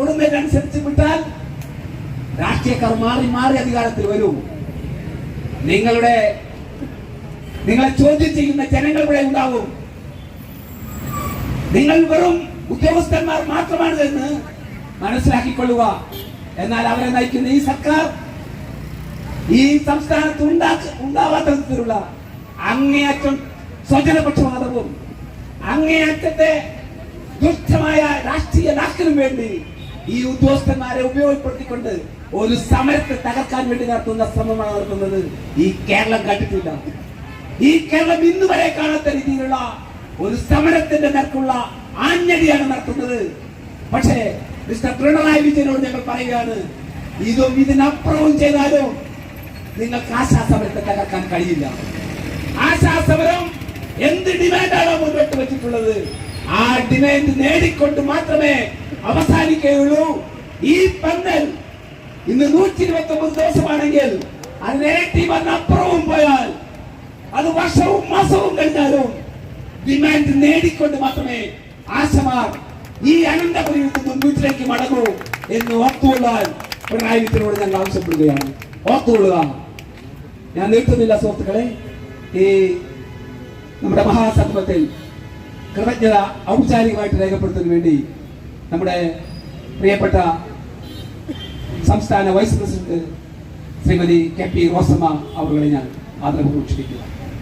കൂടുന്നതിനനുസരിച്ച് വിട്ടാൽ രാഷ്ട്രീയക്കാർ മാറി മാറി അധികാരത്തിൽ വരും. നിങ്ങളുടെ നിങ്ങളെ ചോദ്യം ചെയ്യുന്ന ജനങ്ങൾ ഇവിടെ ഉണ്ടാവും. നിങ്ങൾ വെറും ഉദ്യോഗസ്ഥന്മാർ മാത്രമാണ് എന്ന് മനസ്സിലാക്കിക്കൊള്ളുക. എന്നാൽ അവരെ നയിക്കുന്ന ഈ സർക്കാർ ഈ സംസ്ഥാനത്ത് ഉണ്ടാക്ക ഉണ്ടാവാത്ത വിധത്തിലുള്ള അങ്ങേയറ്റം സ്വജനപക്ഷപാതവും അങ്ങേയറ്റത്തെ ദുഷ്ടമായ രാഷ്ട്രീയ നാക്കിനും വേണ്ടി ഈ ഉദ്യോഗസ്ഥന്മാരെ ഉപയോഗപ്പെടുത്തിക്കൊണ്ട് ഒരു സമരത്തെ തകർക്കാൻ വേണ്ടി നടത്തുന്ന ശ്രമമാണ് നടത്തുന്നത്. ഈ കേരളം കണ്ടിട്ടില്ല. ഈ കേരളം ഇന്ന് വരെ കാണാത്ത രീതിയിലുള്ള ഒരു സമരത്തിന്റെ നിരക്കുള്ള ആഞ്ഞടിയാണ് നടത്തുന്നത്. പക്ഷേ മിസ്റ്റർ പിണറായി വിജയനോട് ഞങ്ങൾ പറയുകയാണ് ഇതും ഇതിനപ്പുറവും ചെയ്താലും നിങ്ങൾക്ക് ആശാസമരത്തെ തകർക്കാൻ കഴിയില്ല. ആശാസമരം എന്ത് ഡിമാൻഡാണോ മുൻപോട്ട് വെച്ചിട്ടുള്ളത് ആ ഡിമാൻഡ് നേടിക്കൊണ്ട് മാത്രമേ അവസാനിക്കുകയുള്ളൂ. ഈ പന്തൽ ഇന്ന് നൂറ്റി ഇരുപത്തി ഒമ്പത് ദിവസമാണെങ്കിൽ അതിനിരട്ടി വന്നപ്പുറവും പോയാൽ അത് വർഷവും മാസവും കഴിഞ്ഞാലും ഡിമാൻഡ് നേടിക്കൊണ്ട് മാത്രമേ ആശമാർ ഈ അനന്തപുരിയിൽ നിന്നും വീട്ടിലേക്ക് മടങ്ങൂ എന്ന് ഓർത്തുകൊള്ളാൻ പിണറായി വിജയനോട് ഞങ്ങൾ ആവശ്യപ്പെടുകയാണ്. ഓർത്തുകൊള്ളുക. ഞാൻ നിർത്തുന്നില്ല സുഹൃത്തുക്കളെ. ഈ നമ്മുടെ മഹാസംഗമത്തിൽ കൃതജ്ഞത ഔപചാരികമായിട്ട് രേഖപ്പെടുത്തുന്നതിന് വേണ്ടി നമ്മുടെ പ്രിയപ്പെട്ട സംസ്ഥാന vice president Shrimati K P Rosamma അവരുടെ ഞാൻ ആദരവ് ക്ഷണിക്കുക